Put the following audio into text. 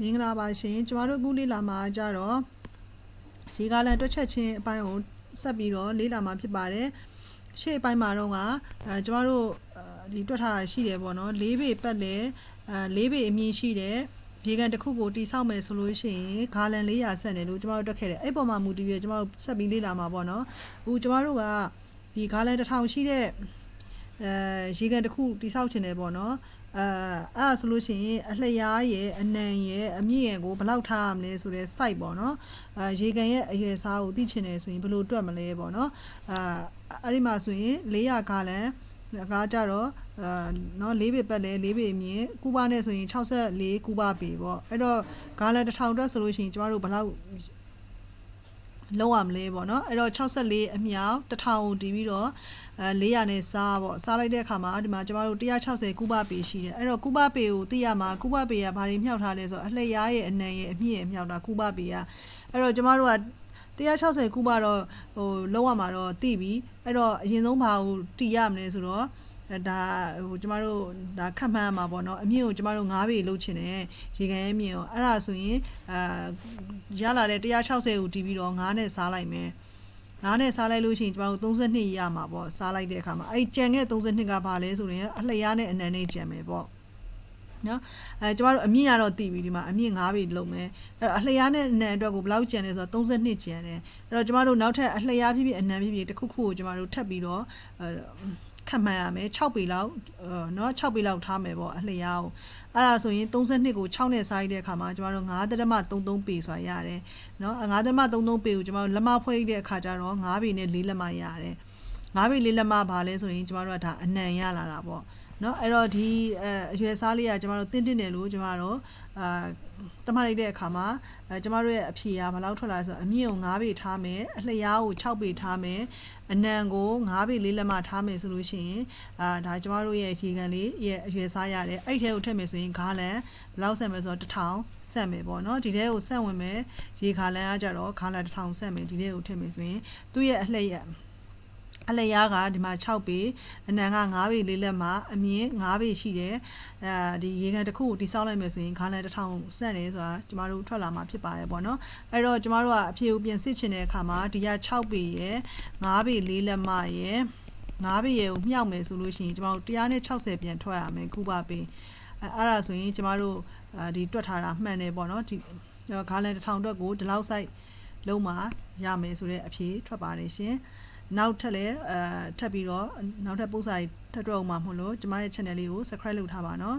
မင်္ဂလာပါရှင်ကျမတို့အခုလေ့လာမှာကြတော့ရေကားလန်တွက်ချက်ချင်းအပိုင်းကိုဆက်ပြီးတော့လေ့လာမှာဖြစ်ပါတယ်ရှေ့အပိုင်းမှာတော့ကအဲကျမတို့အဲဒီတွက်ထားတာရှိတယ်ပေါ့နော်၄ပေပတ်လဲအဲ၄ပေအမြင့်ရှိတယ်ရေကန်တစ်ခုကိုတိဆောက်မယ်ဆိုလို့ရှိရင်ဂါလန်400ဆက်တယ်လို့ကျမတို့တွက်ခဲ့တယ်အဲ့ပေါ်မှာမူတည်ပြီးတော့ကျမတို့ဆက်ပြီးလေ့လာမှာပေါ့နော်အခုကျမတို့ကဒီဂါလန်1000ရှိတဲ့အဲရေကန်တစ်ခုတိဆောက်ချင်တယ်ပေါ့နော် အဲအဲ့ဒါဆိုလို့ရှိရင်အလျားရဲ့အနံရဲ့အမြင့်ရဲ့ကိုဘယ်လောက်ထားရမလဲဆိုတဲ့ site ပေါ့နော်အဲရေကန်ရဲ့အရွယ်စားကိုသိချင်တယ်ဆိုရင်ဘယ်လိုတွက်မလဲပေါ့နော်အဲအဲ့ဒီမှာဆိုရင်400ဂါလန်ကကြတော့အာနော်၄ပေပတ်လဲ၄ပေအမြင့်ကူပါနဲ့ဆိုရင်64ကူပါပေပေါ့အဲ့တော့ဂါလန်1000အတွက်ဆိုလို့ရှိရင်ကျမတို့ဘယ်လောက် လုံးဝမလဲပေါ့နော်အဲ့တော့64အမြောက်1000ကိုတီးပြီးတော့အဲ400နဲ့စားပေါ့စားလိုက်တဲ့အခါမှာဒီမှာကျမတို့160ကုဘပေရှိတယ်အဲ့တော့ကုဘပေကိုသိရမှာကုဘပေကဘာတွေမြောက်ထားလဲဆိုတော့အလျားရဲ့အနံရဲ့အမြင့်ရဲ့မြောက်တာကုဘပေကအဲ့တော့ကျမတို့က160ကုဘတော့ဟိုလုံးဝမှာတော့သိပြီအဲ့တော့အရင်ဆုံးဘာကိုတီးရမလဲဆိုတော့အဲ ဒါဟိုကျမတို့ဒါခတ်မှန်းရမှာပေါ့နော်အမြင့်ကိုကျမတို့9ပေလုတ်ချင်တယ်ရေကန်ရဲ့မြင့်ကိုအဲ့ဒါဆိုရင်အာရလာတဲ့160ကိုတီးပြီးတော့9နဲ့စားလိုက်မယ်9နဲ့စားလိုက်လို့ရှိရင်ကျမတို့32ရမှာပေါ့စားလိုက်တဲ့အခါမှာအဲ့ကြံခဲ့32ကဘာလဲဆိုရင်အလျားနဲ့အနံနဲ့ကြံမယ်ပေါ့နော်အဲကျမတို့အမြင့်ကတော့တည်ပြီဒီမှာအမြင့်9ပေလုံးမယ်အဲ့တော့အလျားနဲ့အနံအတွက်ကိုဘယ်လောက်ကြံလဲဆိုတော့32ကြံတယ်အဲ့တော့ကျမတို့နောက်ထပ်အလျားဖြစ်ဖြစ်အနံဖြစ်ဖြစ်တစ်ခုခုကိုကျမတို့ထပ်ပြီးတော့အဲ ခတ်မှန်းရမယ်6ပေလောက်အဲเนาะ6ပေလောက်ထားမယ်ပေါ့အလျားကိုအဲ့ဒါဆိုရင်32ကို6နဲ့စားရတဲ့အခါမှာကျမတို့9.33ပေဆိုတာရတယ်เนาะ9.33ပေကိုကျမတို့လက်မဖွဲတဲ့အခါကျတော့9ပေနဲ့4လက်မရတယ်9ပေ4လက်မပါလဲဆိုရင်ကျမတို့ကဒါအနံရလာတာပေါ့ เนาะအဲ့တော့ဒီအဲအရွယ်စားလေးကကျမတို့တင်းတင်းတယ်လို့ကျမတို့အာတမလိုက်တဲ့အခါမှာအဲကျမတို့ရဲ့အဖြေကဘယ်လောက်ထွက်လာလဲဆိုတော့အမြင့်ကို9ပေထားမယ်အလျားကို6ပေထားမယ်အနံကို9ပေ4လက်မထားမယ်ဆိုလို့ရှိရင်အာဒါကျမတို့ရဲ့ရေကန်လေးရဲ့အရွယ်စားရတယ်အဲ့ထဲကိုထည့်မယ်ဆိုရင်ဂါလန်ဘယ်လောက်ဆက်မယ်ဆိုတော့1000ဆက်မယ်ပေါ့နော်ဒီထဲကိုဆက်ဝင်မယ်ရေဂါလန်ကကြတော့ဂါလန်1000ဆက်မယ်ဒီထဲကိုထည့်မယ်ဆိုရင်သူ့ရဲ့အလှည့်ရဲ့ အလျားကဒီမှာ6ပေအနံက9ပေလေးလက်မှာအမြင့်9ပေရှိတယ်အဲဒီရေကန်တစ်ခုကိုတိစောက်လိုက်မယ်ဆိုရင်ခါလန်တစ်ထောင်ဆန့်နေဆိုတာကျမတို့ထွက်လာမှာဖြစ်ပါတယ်ပေါ့နော်အဲ့တော့ကျမတို့ကအဖြေကိုပြင်စစ်ချင်တဲ့အခါမှာဒီက6ပေရယ်9ပေလေးလက်မရယ်9ပေရယ်ကိုမြှောက်မယ်ဆိုလို့ရှိရင်ကျမတို့160ပြန်ထွက်ရမယ်ခုပါပေအဲအဲ့ဒါဆိုရင်ကျမတို့ဒီတွက်ထားတာမှန်တယ်ပေါ့နော်ဒီဂါလန်တစ်ထောင်အတွက်ကိုဒီလောက် site လုံးမှာရမယ်ဆိုတဲ့အဖြေထွက်ပါတယ်ရှင် နောက်ထပ်လည်းအဲထပ်ပြီးတော့နောက်ထပ်ပို့စာထပ်တော့အောင်မှာမဟုတ်လို့ကျမရဲ့ channel လေးကို subscribe လုပ်ထားပါနော်